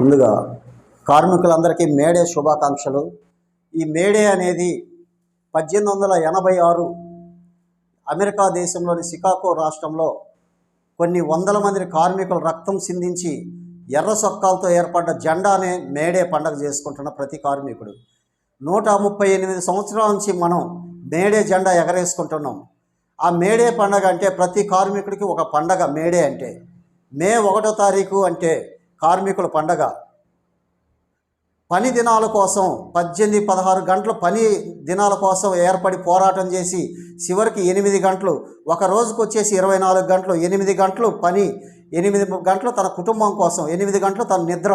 ముందుగా కార్మికులందరికీ మేడే శుభాకాంక్షలు. ఈ మేడే అనేది పద్దెనిమిది వందల ఎనభై ఆరు అమెరికా దేశంలోని సికాగో రాష్ట్రంలో కొన్ని వందల మంది కార్మికులు రక్తం సిందించి ఎర్ర సొక్కాలతో ఏర్పడ్డ జెండానే మేడే పండగ చేసుకుంటున్న ప్రతి కార్మికుడు. నూట ముప్పై ఎనిమిది సంవత్సరాల నుంచి మనం మేడే జెండా ఎగరేసుకుంటున్నాం. ఆ మేడే పండగ అంటే ప్రతి కార్మికుడికి ఒక పండగ మేడే అంటే మే ఒకటో తారీఖు అంటే కార్మికుల పండగ. పని దినాల కోసం పద్దెనిమిది పదహారు గంటలు పని దినాల కోసం ఏర్పడి పోరాటం చేసి చివరికి ఎనిమిది గంటలు ఒక రోజుకు వచ్చేసి ఇరవై నాలుగు గంటలు ఎనిమిది గంటలు పని ఎనిమిది గంటలు తన కుటుంబం కోసం ఎనిమిది గంటలు తన నిద్ర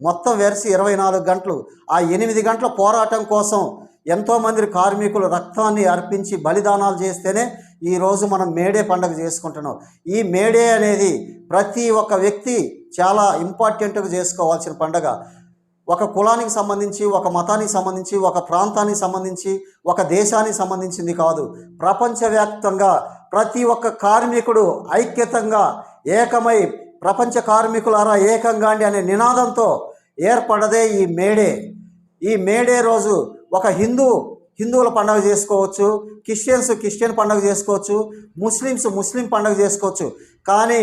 మొత్తం వెరసి ఇరవై నాలుగు గంటలు. ఆ ఎనిమిది గంటల పోరాటం కోసం ఎంతోమంది కార్మికులు రక్తాన్ని అర్పించి బలిదానాలు చేస్తేనే ఈరోజు మనం మేడే పండుగ చేసుకుంటున్నాం. ఈ మేడే అనేది ప్రతి ఒక్క వ్యక్తి చాలా ఇంపార్టెంట్గా చేసుకోవాల్సిన పండుగ. ఒక కులానికి సంబంధించి ఒక మతానికి సంబంధించి ఒక ప్రాంతానికి సంబంధించి ఒక దేశానికి సంబంధించింది కాదు. ప్రపంచవ్యాప్తంగా ప్రతి ఒక్క కార్మికుడు ఐక్యతంగా ఏకమై ప్రపంచ కార్మికులారా ఏకంగాండి అనే నినాదంతో ఏర్పడదే ఈ మేడే ఈ మేడే రోజు ఒక హిందూ హిందువుల పండుగ చేసుకోవచ్చు క్రిస్టియన్స్ క్రిస్టియన్ పండుగ చేసుకోవచ్చు ముస్లిమ్స్ ముస్లిం పండుగ చేసుకోవచ్చు. కానీ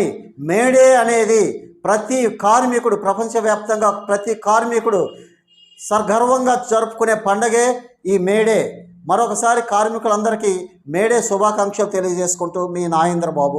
మేడే అనేది ప్రతి కార్మికుడు ప్రపంచవ్యాప్తంగా ప్రతి కార్మికుడు సగర్వంగా జరుపుకునే పండగే ఈ మేడే మరొకసారి కార్మికులందరికీ మేడే శుభాకాంక్షలు తెలియజేసుకుంటూ మీ నాగేంద్ర బాబు